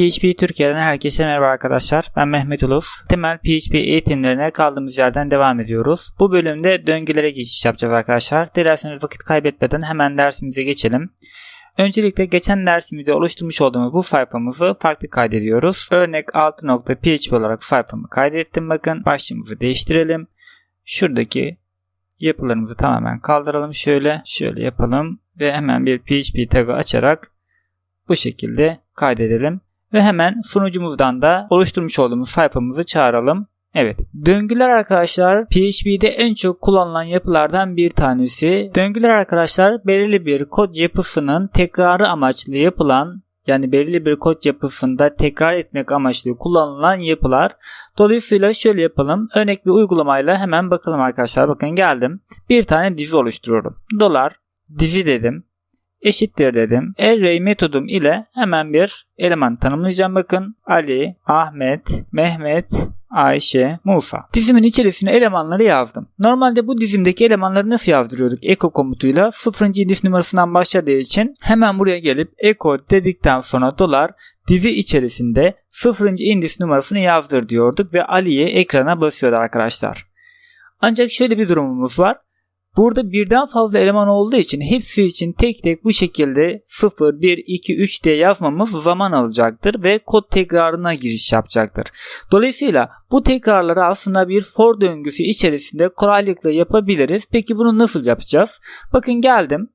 PHP Türkiye'den herkese merhaba arkadaşlar. Ben Mehmet Uluf. Temel PHP eğitimlerine kaldığımız yerden devam ediyoruz. Bu bölümde döngülere geçiş yapacağız arkadaşlar. Dilerseniz vakit kaybetmeden hemen dersimize geçelim. Öncelikle geçen dersimizde oluşturmuş olduğumuz bu sayfamızı farklı kaydediyoruz. Örnek 6.php olarak sayfamı kaydettim. Bakın başlığımızı değiştirelim. Şuradaki yapılarımızı tamamen kaldıralım. Şöyle şöyle yapalım ve hemen bir PHP tagı açarak bu şekilde kaydedelim. Ve hemen sunucumuzdan da oluşturmuş olduğumuz sayfamızı çağıralım. Evet. Döngüler arkadaşlar PHP'de en çok kullanılan yapılardan bir tanesi. Döngüler arkadaşlar belirli bir kod yapısının tekrarı amaçlı yapılan yani belirli bir kod yapısında tekrar etmek amaçlı kullanılan yapılar. Dolayısıyla şöyle yapalım. Örnek bir uygulamayla hemen bakalım arkadaşlar. Bakın geldim. Bir tane dizi oluşturuyorum. Dolar dizi dedim eşittir dedim. Array metodum ile hemen bir eleman tanımlayacağım. Bakın Ali, Ahmet, Mehmet, Ayşe, Musa. Dizimin içerisine elemanları yazdım. Normalde bu dizimdeki elemanları nasıl yazdırıyorduk? Echo komutuyla 0. indis numarasından başladığı için hemen buraya gelip echo dedikten sonra dolar dizi içerisinde 0. indis numarasını yazdır diyorduk ve Ali'ye ekrana basıyordu arkadaşlar. Ancak şöyle bir durumumuz var. Burada birden fazla eleman olduğu için hepsi için tek tek bu şekilde 0, 1, 2, 3 diye yazmamız zaman alacaktır ve kod tekrarına giriş yapacaktır. Dolayısıyla bu tekrarları aslında bir for döngüsü içerisinde kolaylıkla yapabiliriz. Peki bunu nasıl yapacağız? Bakın geldim.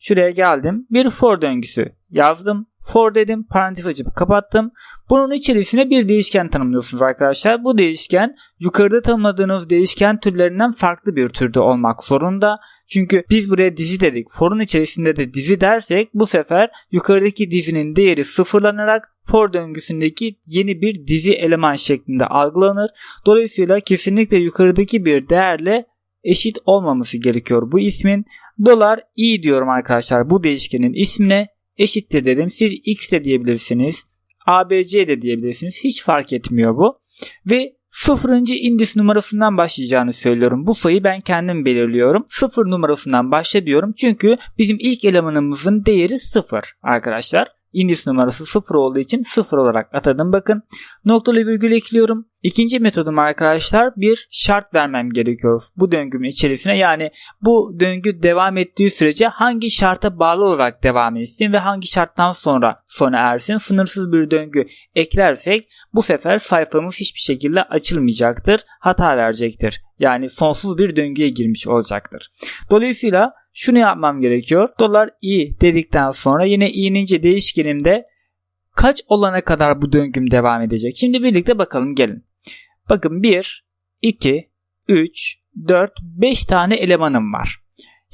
Şuraya geldim. Bir for döngüsü yazdım. For dedim. Parantez açıp kapattım. Bunun içerisine bir değişken tanımlıyorsunuz arkadaşlar. Bu değişken yukarıda tanımladığınız değişken türlerinden farklı bir türde olmak zorunda. Çünkü biz buraya dizi dedik. For'un içerisinde de dizi dersek bu sefer yukarıdaki dizinin değeri sıfırlanarak for döngüsündeki yeni bir dizi eleman şeklinde algılanır. Dolayısıyla kesinlikle yukarıdaki bir değerle eşit olmaması gerekiyor bu ismin. Dolar i diyorum arkadaşlar bu değişkenin ismine eşittir dedim. Siz x de diyebilirsiniz. ABC de diyebilirsiniz. Hiç fark etmiyor bu. Ve sıfırıncı indis numarasından başlayacağını söylüyorum. Bu sayıyı ben kendim belirliyorum. Sıfır numarasından başla diyorum. Çünkü bizim ilk elemanımızın değeri sıfır arkadaşlar. Indis numarası 0 olduğu için 0 olarak atadım. Bakın noktalı virgül ekliyorum. İkinci metodum arkadaşlar bir şart vermem gerekiyor bu döngümün içerisine. Yani bu döngü devam ettiği sürece hangi şarta bağlı olarak devam etsin ve hangi şarttan sonra sona ersin. Sınırsız bir döngü eklersek bu sefer sayfamız hiçbir şekilde açılmayacaktır. Hata verecektir. Yani sonsuz bir döngüye girmiş olacaktır. Dolayısıyla şunu yapmam gerekiyor. Dolar i dedikten sonra yine i'nince değişkenimde kaç olana kadar bu döngüm devam edecek? Şimdi birlikte bakalım gelin. Bakın 1, 2, 3, 4, 5 tane elemanım var.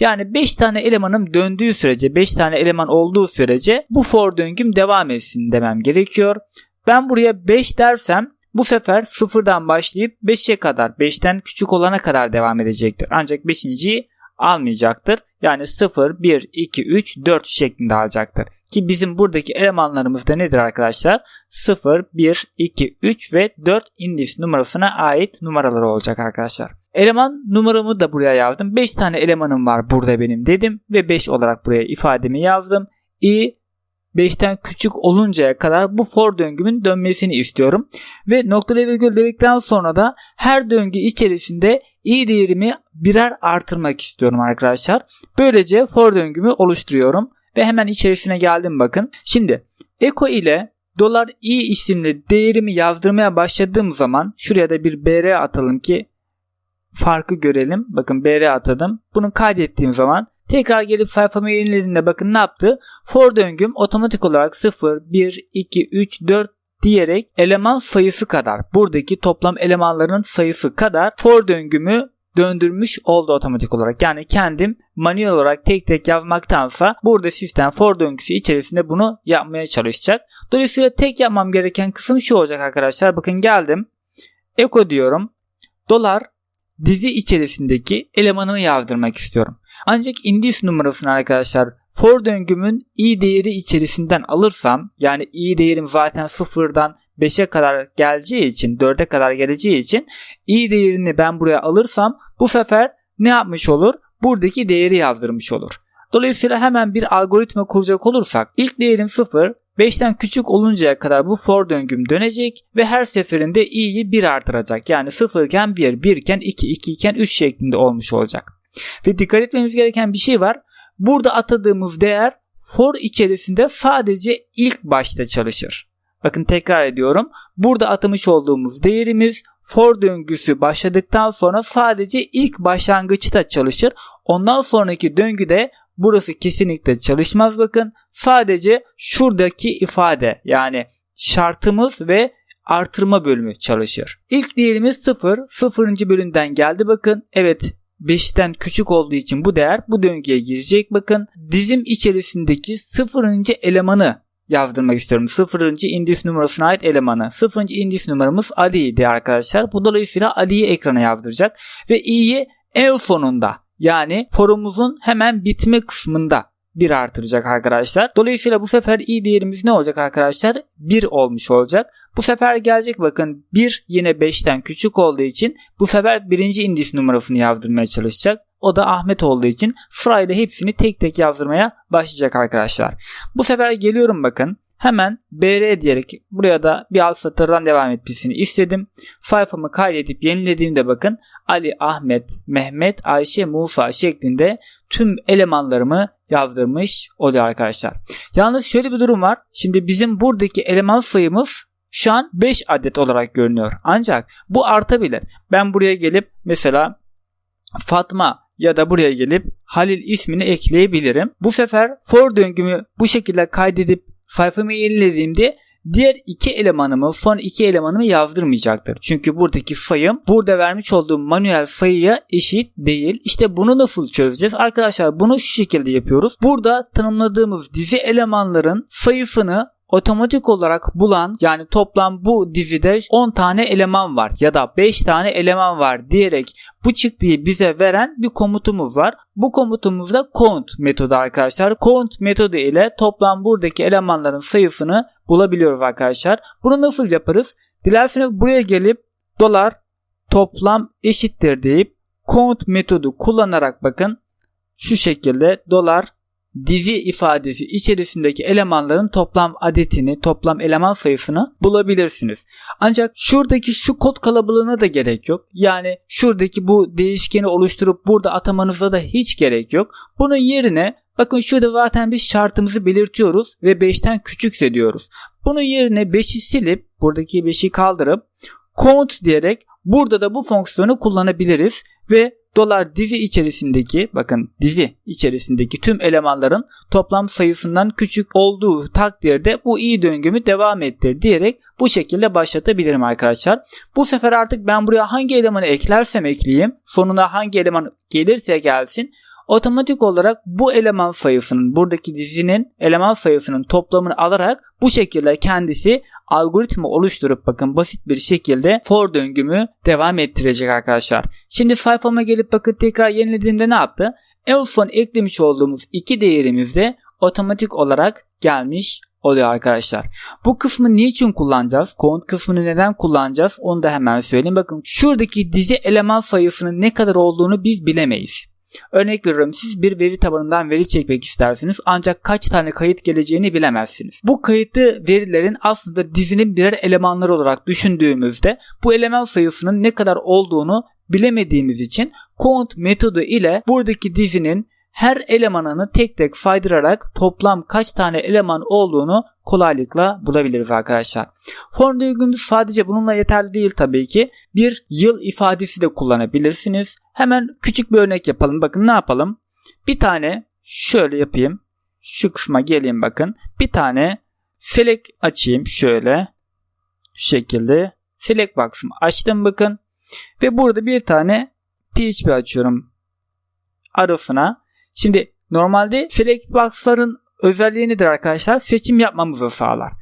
Yani 5 tane elemanım döndüğü sürece 5 tane eleman olduğu sürece bu for döngüm devam etsin demem gerekiyor. Ben buraya 5 dersem bu sefer sıfırdan başlayıp 5'e kadar 5'ten küçük olana kadar devam edecektir. Ancak 5.yi almayacaktır. Yani 0, 1, 2, 3, 4 şeklinde alacaktır. Ki bizim buradaki elemanlarımız da nedir arkadaşlar? 0, 1, 2, 3 ve 4 indis numarasına ait numaralar olacak arkadaşlar. Eleman numaramı da buraya yazdım. 5 tane elemanım var burada benim dedim ve 5 olarak buraya ifademi yazdım. i 5'ten küçük oluncaya kadar bu for döngümün dönmesini istiyorum. Ve noktalı virgül dedikten sonra da her döngü içerisinde i değerimi birer artırmak istiyorum arkadaşlar. Böylece for döngümü oluşturuyorum. Ve hemen içerisine geldim bakın. Şimdi echo ile dolar i isimli değerimi yazdırmaya başladığım zaman şuraya da bir br atalım ki farkı görelim. Bakın br atadım. Bunu kaydettiğim zaman Tekrar gelip sayfamı yenilediğinde bakın ne yaptı? For döngüm otomatik olarak 0, 1, 2, 3, 4 diyerek eleman sayısı kadar buradaki toplam elemanların sayısı kadar for döngümü döndürmüş oldu otomatik olarak. Yani kendim manuel olarak tek tek yazmaktansa burada sistem for döngüsü içerisinde bunu yapmaya çalışacak. Dolayısıyla tek yapmam gereken kısım şu olacak arkadaşlar. Bakın geldim. Echo diyorum. Dolar dizi içerisindeki elemanımı yazdırmak istiyorum. Ancak indis numarasını arkadaşlar for döngümün i değeri içerisinden alırsam yani i değerim zaten sıfırdan 5'e kadar geleceği için 4'e kadar geleceği için i değerini ben buraya alırsam bu sefer ne yapmış olur? Buradaki değeri yazdırmış olur. Dolayısıyla hemen bir algoritma kuracak olursak ilk değerim 0 5'ten küçük oluncaya kadar bu for döngüm dönecek ve her seferinde i'yi 1 artıracak. Yani 0 iken 1, 1 iken 2, 2 iken 3 şeklinde olmuş olacak. Ve dikkat etmemiz gereken bir şey var. Burada atadığımız değer for içerisinde sadece ilk başta çalışır. Bakın tekrar ediyorum. Burada atamış olduğumuz değerimiz for döngüsü başladıktan sonra sadece ilk başlangıçta çalışır. Ondan sonraki döngüde burası kesinlikle çalışmaz bakın. Sadece şuradaki ifade yani şartımız ve artırma bölümü çalışır. İlk değerimiz 0. 0. bölümden geldi bakın. Evet 5'ten küçük olduğu için bu değer bu döngüye girecek. Bakın dizim içerisindeki 0. elemanı yazdırmak istiyorum. 0. indis numarasına ait elemanı. 0. indis numaramız Ali'ydi arkadaşlar. Bu dolayısıyla Ali'yi ekrana yazdıracak. Ve i'yi en sonunda yani forumumuzun hemen bitme kısmında 1 artıracak arkadaşlar. Dolayısıyla bu sefer i değerimiz ne olacak arkadaşlar? 1 olmuş olacak. Bu sefer gelecek bakın 1 yine 5'ten küçük olduğu için bu sefer birinci indis numarasını yazdırmaya çalışacak. O da Ahmet olduğu için sırayla hepsini tek tek yazdırmaya başlayacak arkadaşlar. Bu sefer geliyorum bakın. Hemen BR diyerek buraya da bir alt satırdan devam etmesini istedim. Sayfamı kaydedip yenilediğimde bakın Ali, Ahmet, Mehmet, Ayşe, Musa şeklinde tüm elemanlarımı yazdırmış oluyor arkadaşlar. Yalnız şöyle bir durum var. Şimdi bizim buradaki eleman sayımız şu an 5 adet olarak görünüyor. Ancak bu artabilir. Ben buraya gelip mesela Fatma ya da buraya gelip Halil ismini ekleyebilirim. Bu sefer for döngümü bu şekilde kaydedip sayfamı yenilediğimde diğer iki elemanımı son iki elemanımı yazdırmayacaktır. Çünkü buradaki sayım burada vermiş olduğum manuel sayıya eşit değil. İşte bunu nasıl çözeceğiz? Arkadaşlar bunu şu şekilde yapıyoruz. Burada tanımladığımız dizi elemanların sayısını otomatik olarak bulan yani toplam bu dizide 10 tane eleman var ya da 5 tane eleman var diyerek bu çıktıyı bize veren bir komutumuz var. Bu komutumuz da count metodu arkadaşlar. Count metodu ile toplam buradaki elemanların sayısını bulabiliyoruz arkadaşlar. Bunu nasıl yaparız? Dilerseniz buraya gelip dolar toplam eşittir deyip count metodu kullanarak bakın şu şekilde dolar dizi ifadesi içerisindeki elemanların toplam adetini, toplam eleman sayısını bulabilirsiniz. Ancak şuradaki şu kod kalabalığına da gerek yok. Yani şuradaki bu değişkeni oluşturup burada atamanıza da hiç gerek yok. Bunun yerine bakın şurada zaten biz şartımızı belirtiyoruz ve 5'ten küçükse diyoruz. Bunun yerine 5'i silip buradaki 5'i kaldırıp count diyerek burada da bu fonksiyonu kullanabiliriz ve dolar dizi içerisindeki bakın dizi içerisindeki tüm elemanların toplam sayısından küçük olduğu takdirde bu iyi döngümü devam ettir diyerek bu şekilde başlatabilirim arkadaşlar. Bu sefer artık ben buraya hangi elemanı eklersem ekleyeyim sonuna hangi eleman gelirse gelsin otomatik olarak bu eleman sayısının buradaki dizinin eleman sayısının toplamını alarak bu şekilde kendisi algoritma oluşturup bakın basit bir şekilde for döngümü devam ettirecek arkadaşlar. Şimdi sayfama gelip bakın tekrar yenilediğimde ne yaptı? En son eklemiş olduğumuz iki değerimiz de otomatik olarak gelmiş oluyor arkadaşlar. Bu kısmı niçin kullanacağız? Count kısmını neden kullanacağız? Onu da hemen söyleyeyim. Bakın şuradaki dizi eleman sayısının ne kadar olduğunu biz bilemeyiz. Örnek veriyorum siz bir veri tabanından veri çekmek istersiniz ancak kaç tane kayıt geleceğini bilemezsiniz. Bu kayıtlı verilerin aslında dizinin birer elemanları olarak düşündüğümüzde bu eleman sayısının ne kadar olduğunu bilemediğimiz için count metodu ile buradaki dizinin her elemanını tek tek saydırarak toplam kaç tane eleman olduğunu kolaylıkla bulabiliriz arkadaşlar. Form döngümüz sadece bununla yeterli değil tabii ki. Bir yıl ifadesi de kullanabilirsiniz. Hemen küçük bir örnek yapalım. Bakın ne yapalım? Bir tane şöyle yapayım. Şu kısma geleyim bakın. Bir tane select açayım şöyle. Şu şekilde. Select box'ımı açtım bakın. Ve burada bir tane PHP açıyorum arasına. Şimdi normalde select box'ların özelliği nedir arkadaşlar? Seçim yapmamızı sağlar.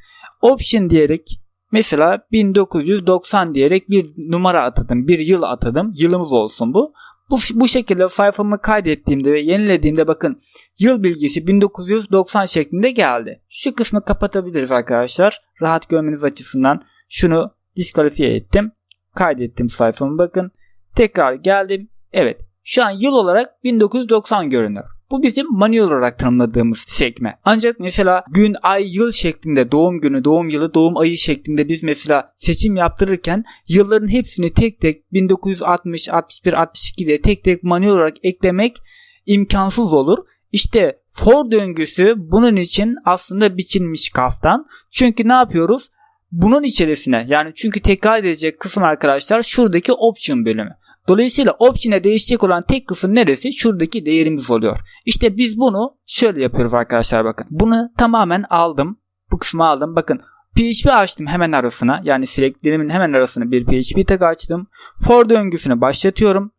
Option diyerek mesela 1990 diyerek bir numara atadım. Bir yıl atadım. Yılımız olsun bu. Bu, bu şekilde sayfamı kaydettiğimde ve yenilediğimde bakın yıl bilgisi 1990 şeklinde geldi. Şu kısmı kapatabiliriz arkadaşlar. Rahat görmeniz açısından şunu diskalifiye ettim. Kaydettim sayfamı bakın. Tekrar geldim. Evet şu an yıl olarak 1990 görünüyor. Bu bizim manuel olarak tanımladığımız sekme. Ancak mesela gün, ay, yıl şeklinde doğum günü, doğum yılı, doğum ayı şeklinde biz mesela seçim yaptırırken yılların hepsini tek tek 1960, 61, 62 diye tek tek manuel olarak eklemek imkansız olur. İşte for döngüsü bunun için aslında biçilmiş kaftan. Çünkü ne yapıyoruz? Bunun içerisine yani çünkü tekrar edecek kısım arkadaşlar şuradaki option bölümü. Dolayısıyla option'e değişecek olan tek kısım neresi? Şuradaki değerimiz oluyor. İşte biz bunu şöyle yapıyoruz arkadaşlar bakın. Bunu tamamen aldım. Bu kısmı aldım. Bakın PHP açtım hemen arasına. Yani süreklerimin hemen arasına bir PHP tag açtım. For döngüsünü başlatıyorum.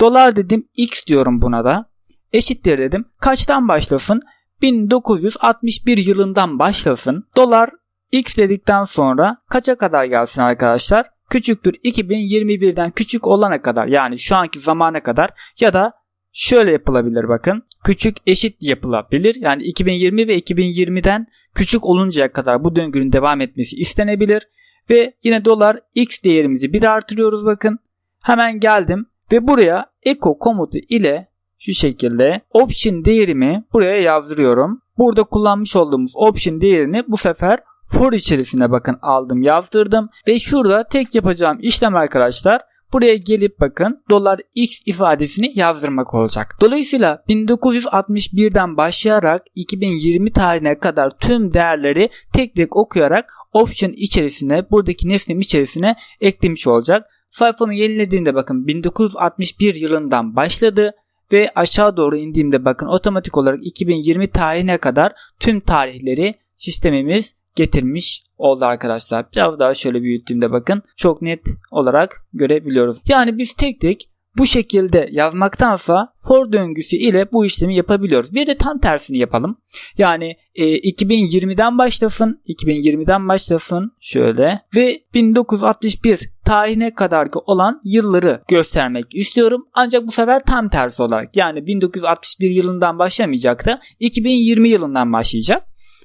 Dolar dedim. X diyorum buna da. Eşittir dedim. Kaçtan başlasın? 1961 yılından başlasın. Dolar X dedikten sonra kaça kadar gelsin arkadaşlar? Küçüktür 2021'den küçük olana kadar yani şu anki zamana kadar ya da şöyle yapılabilir bakın. Küçük eşit yapılabilir. Yani 2020 ve 2020'den küçük oluncaya kadar bu döngünün devam etmesi istenebilir. Ve yine dolar x değerimizi bir artırıyoruz bakın. Hemen geldim ve buraya echo komutu ile şu şekilde option değerimi buraya yazdırıyorum. Burada kullanmış olduğumuz option değerini bu sefer for içerisine bakın aldım yazdırdım ve şurada tek yapacağım işlem arkadaşlar buraya gelip bakın dolar x ifadesini yazdırmak olacak. Dolayısıyla 1961'den başlayarak 2020 tarihine kadar tüm değerleri tek tek okuyarak option içerisine buradaki nesnem içerisine eklemiş olacak. Sayfamı yenilediğimde bakın 1961 yılından başladı ve aşağı doğru indiğimde bakın otomatik olarak 2020 tarihine kadar tüm tarihleri sistemimiz getirmiş oldu arkadaşlar. Biraz daha şöyle büyüttüğümde bakın çok net olarak görebiliyoruz. Yani biz tek tek bu şekilde yazmaktansa for döngüsü ile bu işlemi yapabiliyoruz. Bir de tam tersini yapalım. Yani e, 2020'den başlasın, 2020'den başlasın şöyle ve 1961 tarihine kadar olan yılları göstermek istiyorum. Ancak bu sefer tam tersi olarak yani 1961 yılından başlamayacak da 2020 yılından başlayacak.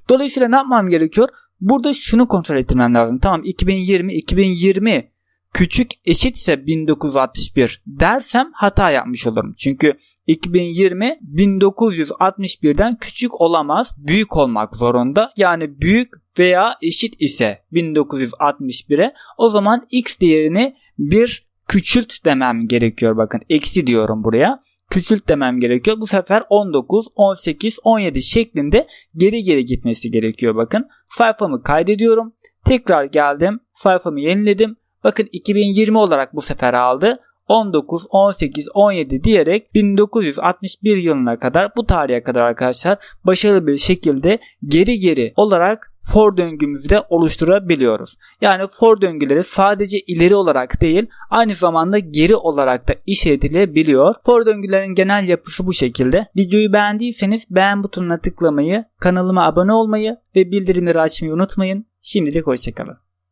Dolayısıyla ne yapmam gerekiyor? Burada şunu kontrol ettirmem lazım. Tamam 2020 2020 küçük eşitse 1961 dersem hata yapmış olurum. Çünkü 2020 1961'den küçük olamaz, büyük olmak zorunda. Yani büyük veya eşit ise 1961'e o zaman x değerini bir küçült demem gerekiyor. Bakın eksi diyorum buraya. Küçült demem gerekiyor. Bu sefer 19, 18, 17 şeklinde geri geri gitmesi gerekiyor. Bakın sayfamı kaydediyorum. Tekrar geldim. Sayfamı yeniledim. Bakın 2020 olarak bu sefer aldı. 19, 18, 17 diyerek 1961 yılına kadar bu tarihe kadar arkadaşlar başarılı bir şekilde geri geri olarak for döngümüzü de oluşturabiliyoruz. Yani for döngüleri sadece ileri olarak değil aynı zamanda geri olarak da işletilebiliyor. For döngülerin genel yapısı bu şekilde. Videoyu beğendiyseniz beğen butonuna tıklamayı, kanalıma abone olmayı ve bildirimleri açmayı unutmayın. Şimdilik hoşçakalın.